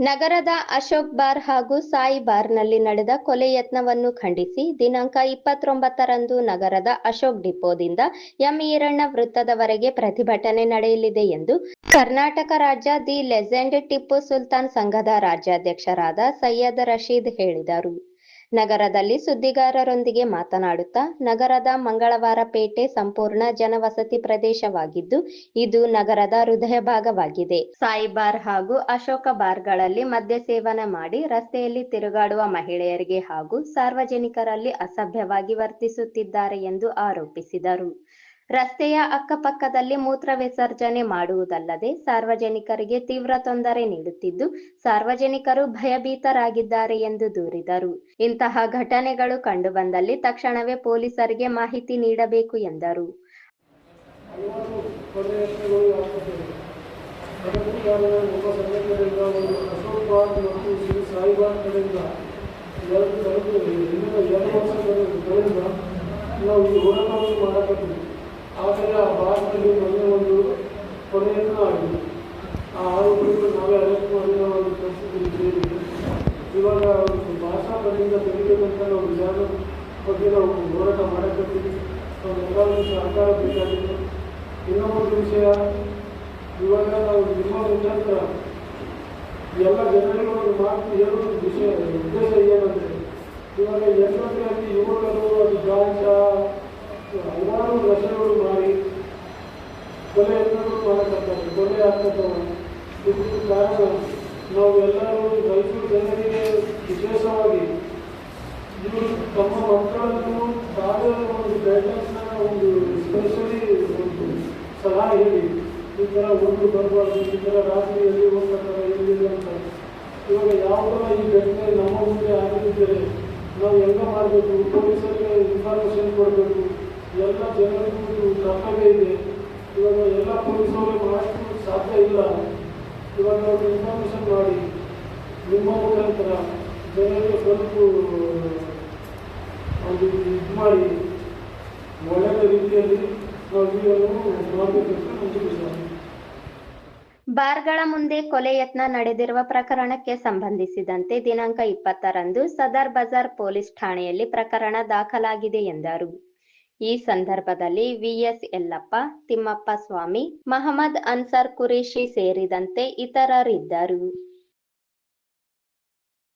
ನಗರದ ಅಶೋಕ್ ಬಾರ್ ಹಾಗೂ ಸಾಯಿ ಬಾರ್ನಲ್ಲಿ ನಡೆದ ಕೊಲೆ ಯತ್ನವನ್ನು ಖಂಡಿಸಿ ದಿನಾಂಕ ಇಪ್ಪತ್ತೊಂಬತ್ತರಂದು ನಗರದ ಅಶೋಕ್ ಡಿಪೋದಿಂದ ಎಂ ಈರಣ್ಣ ವೃತ್ತದವರೆಗೆ ಪ್ರತಿಭಟನೆ ನಡೆಯಲಿದೆ ಎಂದು ಕರ್ನಾಟಕ ರಾಜ್ಯ ದಿ ಲೆಜೆಂಡ್ ಟಿಪ್ಪು ಸುಲ್ತಾನ್ ಸಂಘದ ರಾಜ್ಯಾಧ್ಯಕ್ಷರಾದ ಸೈಯದ್ ರಶೀದ್ ಹೇಳಿದರು. ನಗರದಲ್ಲಿ ಸುದ್ದಿಗಾರರೊಂದಿಗೆ ಮಾತನಾಡುತ್ತಾ, ನಗರದ ಮಂಗಳವಾರ ಪೇಟೆ ಸಂಪೂರ್ಣ ಜನವಸತಿ ಪ್ರದೇಶವಾಗಿದ್ದು, ಇದು ನಗರದ ಹೃದಯ ಭಾಗವಾಗಿದೆ. ಸಾಯಿ ಬಾರ್ ಹಾಗೂ ಅಶೋಕ ಬಾರ್ಗಳಲ್ಲಿ ಮದ್ಯ ಸೇವನೆ ಮಾಡಿ ರಸ್ತೆಯಲ್ಲಿ ತಿರುಗಾಡುವ ಮಹಿಳೆಯರಿಗೆ ಹಾಗೂ ಸಾರ್ವಜನಿಕರಲ್ಲಿ ಅಸಭ್ಯವಾಗಿ ವರ್ತಿಸುತ್ತಿದ್ದಾರೆ ಎಂದು ಆರೋಪಿಸಿದರು. ರಸ್ತೆಯ ಅಕ್ಕಪಕ್ಕದಲ್ಲಿ ಮೂತ್ರ ವಿಸರ್ಜನೆ ಮಾಡುವುದಲ್ಲದೆ ಸಾರ್ವಜನಿಕರಿಗೆ ತೀವ್ರ ತೊಂದರೆ ನೀಡುತ್ತಿದ್ದು, ಸಾರ್ವಜನಿಕರು ಭಯಭೀತರಾಗಿದ್ದಾರೆ ಎಂದು ದೂರಿದರು. ಇಂತಹ ಘಟನೆಗಳು ಕಂಡುಬಂದಲ್ಲಿ ತಕ್ಷಣವೇ ಪೊಲೀಸರಿಗೆ ಮಾಹಿತಿ ನೀಡಬೇಕು ಎಂದರು. ನಾವು ಈ ಹೋರಾಟವನ್ನು ಮಾಡಕತ್ತೀವಿ ಆದರೆ ಆ ಭಾರತದಲ್ಲಿ ಮೊನ್ನೆ ಒಂದು ಕೊನೆಯನ್ನು ಆಗಿದೆ ಆ ಆರೋಪಿಗಳು ನಾವೇ ಅರೆಸ್ಟ್ ಮಾಡಿದ ಒಂದು ಪರಿಸ್ಥಿತಿ ಇದ್ದೇವೆ ಇವಾಗ ಒಂದು ಭಾಷಾ ಕಡೆಯಿಂದ ತೆಗಿಬೇಕಂತ ನಾವು ವಿಧಾನ ಬಗ್ಗೆ ನಾವು ಹೋರಾಟ ಮಾಡಕತ್ತೀವಿ ನಮ್ಮೆಲ್ಲರಿಗೂ ಸಹಕಾರ ಬೇಕಾಗಿದೆ ಇನ್ನೊಂದು ವಿಷಯ, ಇವಾಗ ನಾವು ನಿಮ್ಮ ಮುಖಾಂತರ ಎಲ್ಲ ಜನರಿಗೂ ಒಂದು ಮಾತು ಹೇಳುವ ವಿಷಯ, ಉದ್ದೇಶ ಕೊಲೆ ಎಲ್ಲರೂ ಮಾಡಕತ್ತಾರೆ ಕೊಲೆ ಆಗ್ತಕ್ಕವ ಇದಕ್ಕೆ ಕಾರಣ ನಾವು ಎಲ್ಲರೂ ಮೈಸೂರು ಜನರಿಗೆ ವಿಶೇಷವಾಗಿ ಇವರು ತಮ್ಮ ಮಕ್ಕಳನ್ನು ತಾವೇ ಒಂದು ಗೈಡ್ಲೈನ್ಸ್ನ ಒಂದು ಸ್ಪೆಷಲಿ ಒಂದು ಸಲಹೆ ಹೇಳಿ, ಈ ಥರ ಒಂದು ಬರಬಾರ್ದು, ಈ ಥರ ರಾತ್ರಿಯಲ್ಲಿ ಹೋಗ್ತಾರೆ ಎಲ್ಲಿದೆ ಅಂತ. ಇವಾಗ ಯಾವುದೋ ಈ ಘಟನೆ ನಮ್ಮ ಮುಂದೆ ಆಗಿದ್ದರೆ ನಾವು ಹೆಂಗ ಮಾಡಬೇಕು, ಪೊಲೀಸರಿಗೆ ಇನ್ಫಾರ್ಮೇಷನ್ ಕೊಡಬೇಕು, ಎಲ್ಲ ಜನರಿಗೂ ಕರ್ತವ್ಯ ಇದೆ. ಇವಾಗ ನಾವು ಇನ್ಫಾರ್ಮೇಷನ್ ಮಾಡಿ. ನಿಮ್ಮ ಮುಖಾಂತರ ಜನರಿಗೆ ಸ್ವಲ್ಪ, ಒಂದು ಇದು ಮಾಡಿ. ಒಳ್ಳೆಯ ರೀತಿಯಲ್ಲಿ ಬಾರ್ಗಳ ಮುಂದೆ ಕೊಲೆ ಯತ್ನ ನಡೆದಿರುವ ಪ್ರಕರಣಕ್ಕೆ ಸಂಬಂಧಿಸಿದಂತೆ ದಿನಾಂಕ ಇಪ್ಪತ್ತರಂದು ಸದರ್ ಬಜಾರ್ ಪೊಲೀಸ್ ಠಾಣೆಯಲ್ಲಿ ಪ್ರಕರಣ ದಾಖಲಾಗಿದೆ ಎಂದರು. ಈ ಸಂದರ್ಭದಲ್ಲಿ ವಿಎಸ್ ಯಲ್ಲಪ್ಪ ತಿಮ್ಮಪ್ಪ ಸ್ವಾಮಿ ಮಹಮ್ಮದ್ ಅನ್ಸರ್ ಕುರೇಶಿ ಸೇರಿದಂತೆ ಇತರರಿದ್ದರು.